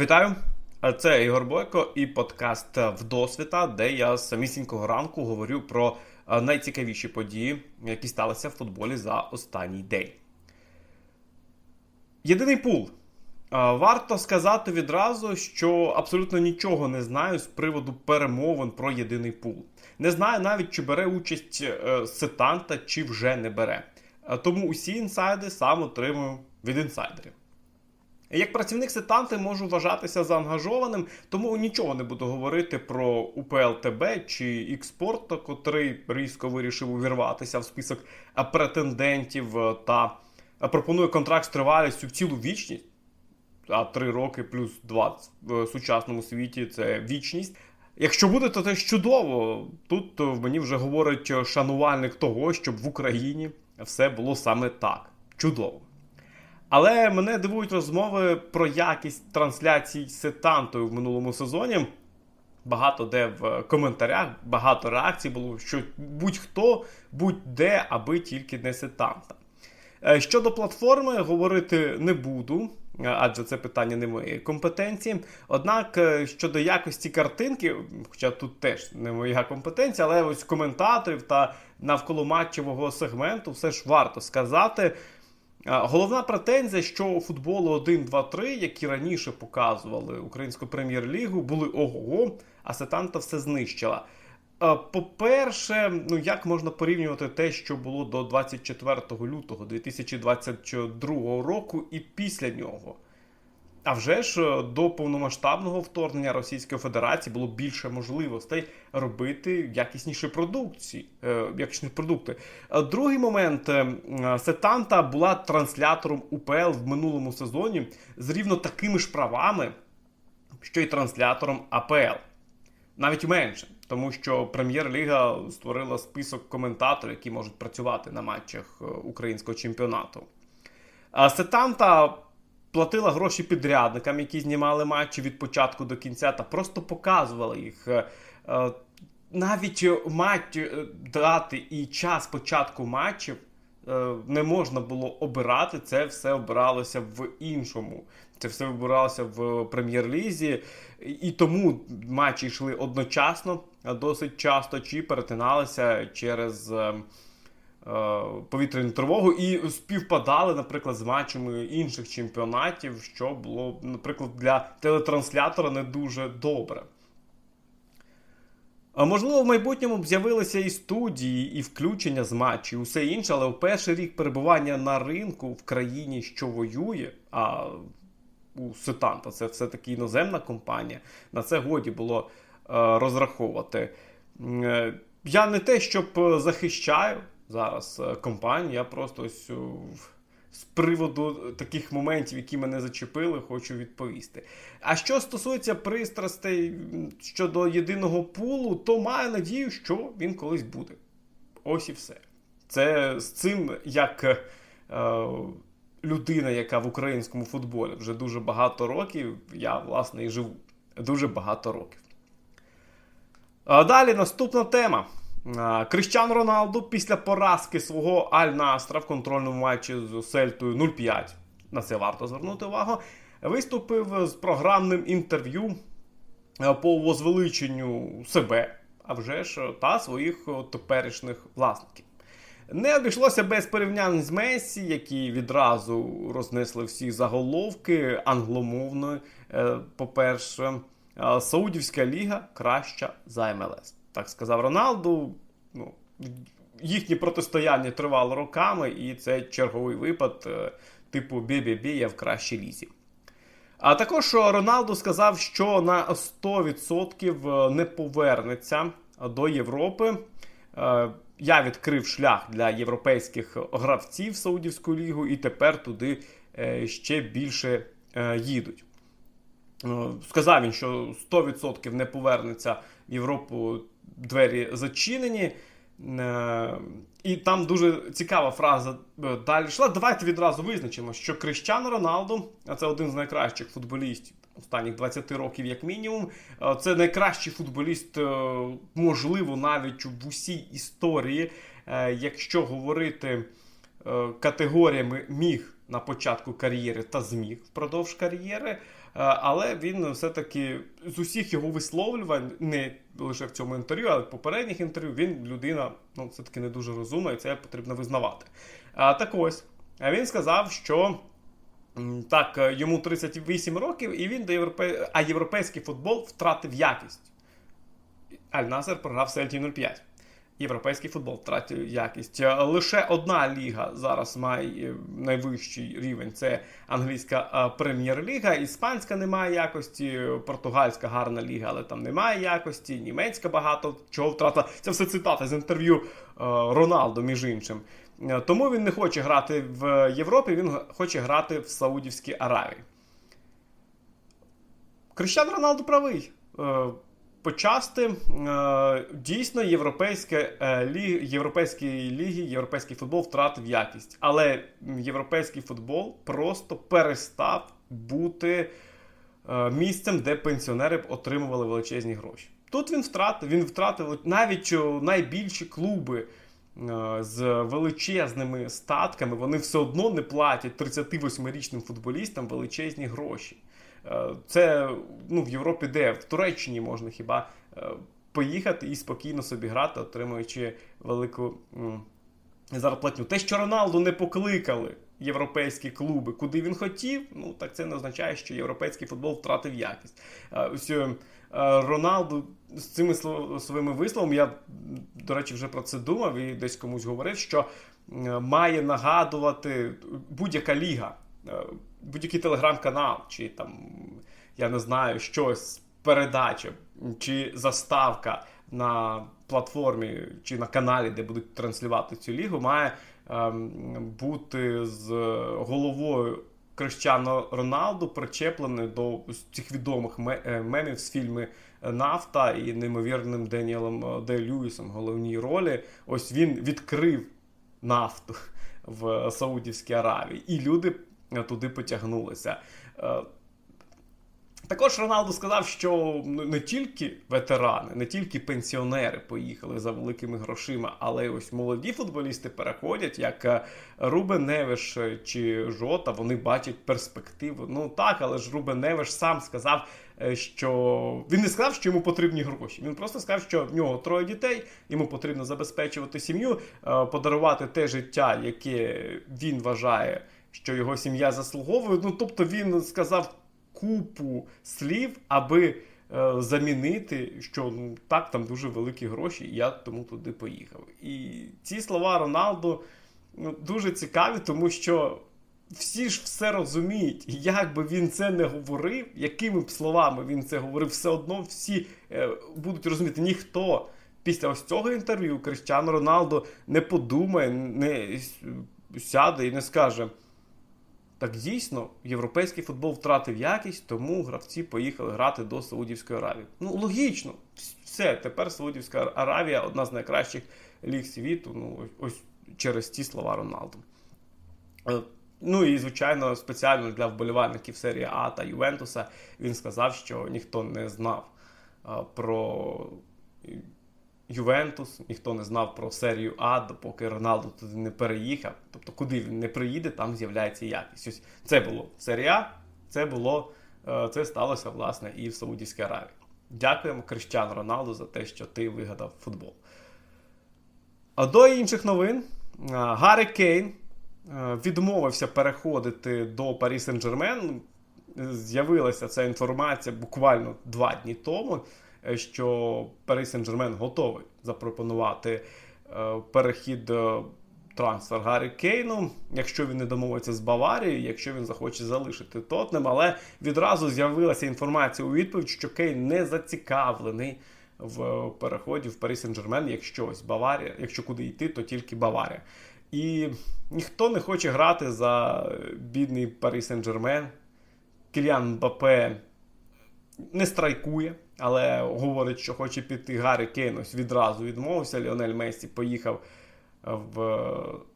Вітаю! Це Ігор Бойко і подкаст Вдосвіта, де я з самісінького ранку говорю про е, найцікавіші події, які сталися в футболі за останній день. Єдиний пул. Е, Варто сказати відразу, що абсолютно нічого не знаю з приводу перемовин про єдиний пул. Не знаю навіть, чи бере участь е, Сетанта, чи вже не бере. Тому усі інсайди сам отримую від інсайдерів. Як працівник сетанти можу вважатися заангажованим, тому нічого не буду говорити про УПЛТБ чи Ікспорт, котрий різко вирішив увірватися в список претендентів е, та пропонує контракт з тривалістю в цілу вічність. А 3 роки плюс 20 в сучасному світі це вічність. Якщо буде, то теж чудово. Тут е, мені вже говорить е, шанувальник того, щоб в Україні все було саме так. Чудово. Але мене дивують розмови про якість трансляцій сетантою в минулому сезоні. Багато де в коментарях, багато реакцій було, що будь-хто, будь-де, аби тільки не сетанта. Е, Щодо платформи, говорити не буду, е, адже це питання не моєї компетенції. Однак е, щодо якості картинки, хоча тут теж не моя компетенція, але ось коментаторів та навколоматчевого сегменту все ж варто сказати. Головна претензія, що футболу 1-2-3, які раніше показували українську прем'єр-лігу, були ого, а Сетанта все знищила. По-перше, ну як можна порівнювати те, що було до 24 лютого 2022 року, і після нього? А вже ж до повномасштабного вторгнення Російської Федерації було більше можливостей робити якісніші продукції, е, якісні продукти. Е, Другий момент е, Сетанта була транслятором УПЛ в минулому сезоні з рівно такими ж правами, що й транслятором АПЛ. Навіть менше, тому що Прем'єр-ліга створила список коментаторів, які можуть працювати на матчах е, українського чемпіонату. Сетанта платила гроші підрядникам, які знімали матчі від початку до кінця, та просто показувала їх. Е, е, Навіть матч, е, дати і час початку матчів е, не можна було обирати. Це все обиралося в іншому. Це все вибиралося в прем'єр-лізі, і тому матчі йшли одночасно, досить часто, чи перетиналися через. Е, повітряну тривогу і співпадали, наприклад, з матчами інших чемпіонатів, що було, наприклад, для телетранслятора не дуже добре. А Можливо, в майбутньому б з'явилися і студії, і включення з матчів, усе інше, але в перший рік перебування на ринку в країні, що воює, а у Сетанта це все-таки іноземна компанія, на це годі було е, розраховувати. Е, Я не те, щоб захищаю зараз е, я просто ось, е, з приводу таких моментів, які мене зачепили, хочу відповісти. А що стосується пристрастей щодо єдиного пулу, то маю надію, що він колись буде. Ось і все. Це з цим як е, людина, яка в українському футболі вже дуже багато років, я власне і живу. Дуже багато років. Далі наступна тема. Кріштіану Роналду після поразки свого Аль-Настра в контрольному матчі з Сельтою 0-5, на це варто звернути увагу, виступив з програмним інтерв'ю е, по возвеличенню себе, а вже ж та своїх теперішніх власників. Не обійшлося без порівнянь з Месі, які відразу рознесли всі заголовки англомовної. Е, По-перше, е, Саудівська ліга краща за МЛС. Так сказав Роналду. Ну, їхнє протистояння тривало роками, і це черговий випад, е, типу бі-бі-бі, я в кращій лізі. А також Роналду сказав, що на 100% не повернеться до Європи. Е, Я відкрив шлях для європейських гравців в Саудівську лігу, і тепер туди е, ще більше е, їдуть. Е, Сказав він, що 100% не повернеться в Європу двері зачинені. Е, І там дуже цікава фраза е, далі йшла. Давайте відразу визначимо, що Кріштіану Роналду, а це один з найкращих футболістів останніх 20 років, як мінімум. е, Це найкращий футболіст, можливо, навіть в усій історії, якщо говорити категоріями міг на початку кар'єри та зміг впродовж кар'єри. Але він все-таки з усіх його висловлювань, не лише в цьому інтерв'ю, але в попередніх інтерв'ю, він людина ну, все-таки не дуже розумна, і це потрібно визнавати. Так ось, він сказав, що. Так, йому 38 років, і він до європе... а європейський футбол втратив якість. Аль-Насер програв Сельті 05. Європейський футбол втратив якість. Лише одна ліга зараз має найвищий рівень. Це англійська прем'єр-ліга. Іспанська не має якості, португальська гарна ліга, але там немає якості. Німецька багато чого втратила. Це все цитата з інтерв'ю Роналдо, між іншим. Тому він не хоче грати в Європі, він хоче грати в Саудівській Аравії. Крищан Роналду правий. Почасти дійсно європейське ліг, європейській ліги, європейський футбол втратив якість. Але європейський футбол просто перестав бути місцем, де пенсіонери б отримували величезні гроші. Тут він втратив, він втратив навіть найбільші клуби з величезними статками, вони все одно не платять 38-річним футболістам величезні гроші. Це ну, в Європі, де в Туреччині можна хіба поїхати і спокійно собі грати, отримуючи велику зарплатню. Те, що Роналду не покликали європейські клуби, куди він хотів, ну так це не означає, що європейський футбол втратив якість. Ось Роналду з цими своїми висловами, я, до речі, вже про це думав і десь комусь говорив, що має нагадувати будь-яка ліга будь-який телеграм-канал, чи там, я не знаю, щось, передача, чи заставка на платформі чи на каналі, де будуть транслювати цю лігу, має ем, бути з головою Криштіану Роналду причеплений до цих відомих е, мемів з фільму Нафта і неймовірним Деніелом Де Льюісом головній ролі. Ось він відкрив нафту в Саудівській Аравії. І люди туди потягнулися. Е, також Роналду сказав, що не тільки ветерани, не тільки пенсіонери поїхали за великими грошима, але ось молоді футболісти переходять, як е, Рубен Невиш чи Жота, вони бачать перспективу. Ну так, але ж Рубен Невиш сам сказав, е, що він не сказав, що йому потрібні гроші. Він просто сказав, що в нього троє дітей, йому потрібно забезпечувати сім'ю, подарувати те життя, яке він вважає що його сім'я заслуговує. Ну, тобто він сказав купу слів, аби е, замінити, що ну так, там дуже великі гроші, і я тому туди поїхав. І ці слова Роналду ну, дуже цікаві, тому що. Всі ж все розуміють, як би він це не говорив, якими б словами він це говорив, все одно всі е, будуть розуміти, ніхто після ось цього інтерв'ю Кристиану Роналду не подумає, не сяде і не скаже. Так дійсно, європейський футбол втратив якість, тому гравці поїхали грати до Саудівської Аравії. Ну, логічно, все, тепер Саудівська Аравія одна з найкращих ліг світу. Ну, ось через ті слова Роналду. Е, ну і, звичайно, спеціально для вболівальників серії А та Ювентуса він сказав, що ніхто не знав про Ювентус, ніхто не знав про серію А, допоки Роналду туди не переїхав. Тобто, куди він не приїде, там з'являється якість. Ось Це було серія, це було, е, це сталося, власне, і в Саудівській Аравії. Дякуємо Крищану Роналду за те, що ти вигадав футбол. А до інших новин е, Гаррі Кейн е, відмовився переходити до Парі Сен-Жермен. З'явилася ця інформація буквально два дні тому. Е, що Пари Сен-Жермен готовий запропонувати е, перехід е, трансфер Гаррі Кейну, якщо він не домовиться з Баварією, якщо він захоче залишити Тотнем, але відразу з'явилася інформація у відповідь, що Кейн не зацікавлений в переході в Парі Сен-Жермен, якщо ось Баварія, якщо куди йти, то тільки Баварія. І ніхто не хоче грати за бідний Парі Сен-Жермен. Кіліан Мбапе не страйкує, але говорить, що хоче піти Гаррі Кейн, ось відразу відмовився. Ліонель Месі поїхав в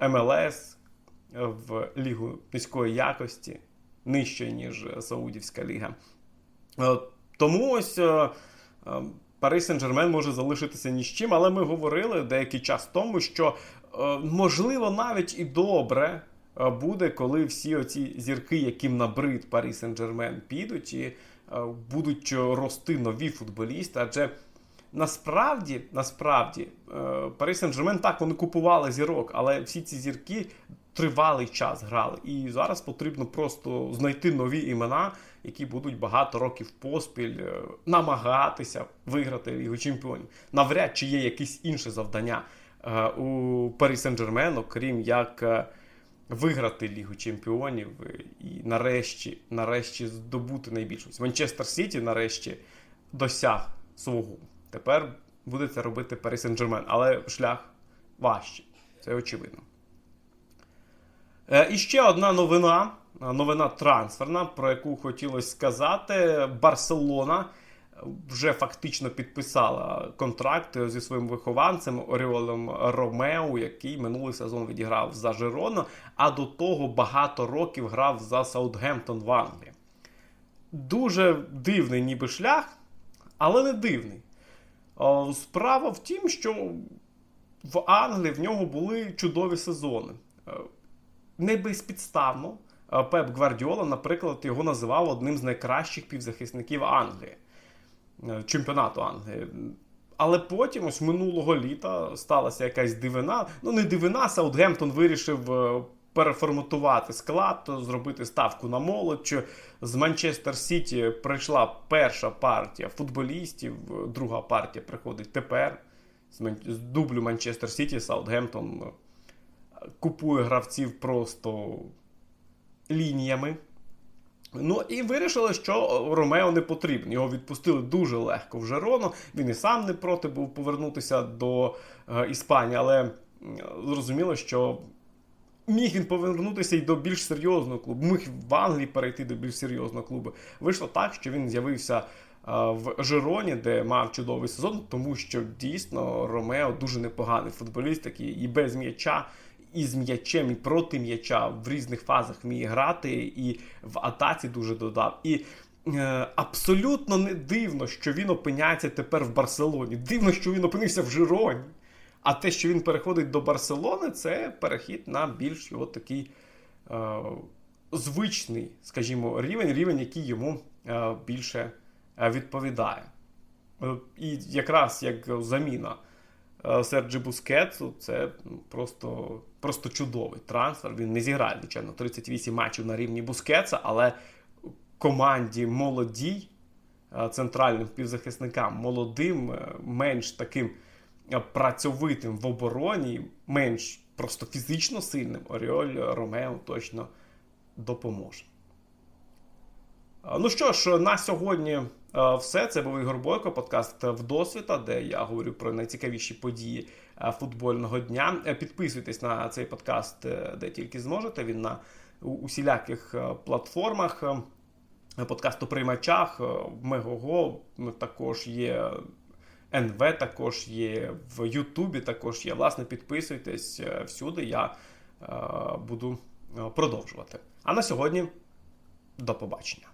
МЛС, в Лігу низької якості, нижче, ніж Саудівська ліга. Е, тому ось. Е, е, Пари Сен-Жермен може залишитися ні з чим, але ми говорили деякий час тому, що можливо навіть і добре е, буде, коли всі оці зірки, яким набрид Парі Сен-Жермен, підуть і е, будуть рости нові футболісти. Адже насправді, насправді, е, Парі Сен-Жермен так вони купували зірок, але всі ці зірки тривалий час грали. І зараз потрібно просто знайти нові імена, які будуть багато років поспіль е, намагатися виграти Лігу Чемпіонів. Навряд чи є якесь інше завдання е, у Парі Сен-Жермен, окрім як е, виграти Лігу Чемпіонів е, і нарешті, нарешті здобути найбільшість. Манчестер Сіті нарешті досяг свого. Тепер буде це робити Парі Сен-Жермен, але шлях важчий. Це очевидно. Е, І ще одна новина, е, новина трансферна, про яку хотілося сказати. Барселона вже фактично підписала контракт зі своїм вихованцем Оріолем Ромео, який минулий сезон відіграв за Жирону, а до того багато років грав за Саутгемптон в Англії. Дуже дивний ніби шлях, але не дивний. Справа в тім, що в Англії в нього були чудові сезони. Е, Не безпідставно е, Пеп Гвардіола, наприклад, його називав одним з найкращих півзахисників Англії, чемпіонату Англії. Але потім, ось минулого літа, сталася якась дивина. Ну, не дивина, Саутгемптон вирішив е, переформатувати склад, зробити ставку на молодь. З Манчестер Сіті прийшла перша партія футболістів, е, друга партія приходить тепер. З дублю Манчестер Сіті Саутгемптон е, купує гравців просто лініями. Ну і вирішили, що Ромео не потрібен. Його відпустили дуже легко в Жерону. Він і сам не проти був повернутися до е, Іспанії, але зрозуміло, що міг він повернутися і до більш серйозного клубу. Міг в Англії перейти до більш серйозного клубу. Вийшло так, що він з'явився е, в Жероні, де мав чудовий сезон, тому що дійсно Ромео дуже непоганий футболіст, який і без м'яча. І з м'ячем, і проти м'яча в різних фазах вміє грати, і в атаці дуже додав. І е, абсолютно не дивно, що він опиняється тепер в Барселоні. Дивно, що він опинився в Жироні. А те, що він переходить до Барселони, це перехід на більш його такий е, звичний, скажімо, рівень, рівень, який йому е, більше е, відповідає. Е, І якраз як заміна Серджі Бускетсу, це просто, просто чудовий трансфер. Він не зіграє, звичайно, 38 матчів на рівні Бускетса, але команді молодій, е, центральним півзахисникам, молодим, е, менш таким е, працьовитим в обороні, менш просто фізично сильним, Оріоль Ромео точно допоможе. Е, Ну що ж, на сьогодні е, все. Це був Ігор Бойко, подкаст Вдосвіта, де я говорю про найцікавіші події е, футбольного дня. Е, Підписуйтесь на цей подкаст, е, де тільки зможете. Він на усіляких е, платформах. е, Подкастоприймачах, е, Мегого також є. НВ також є в Ютубі, також є. Власне, підписуйтесь е, всюди. Я е, буду е, продовжувати. А на сьогодні до побачення.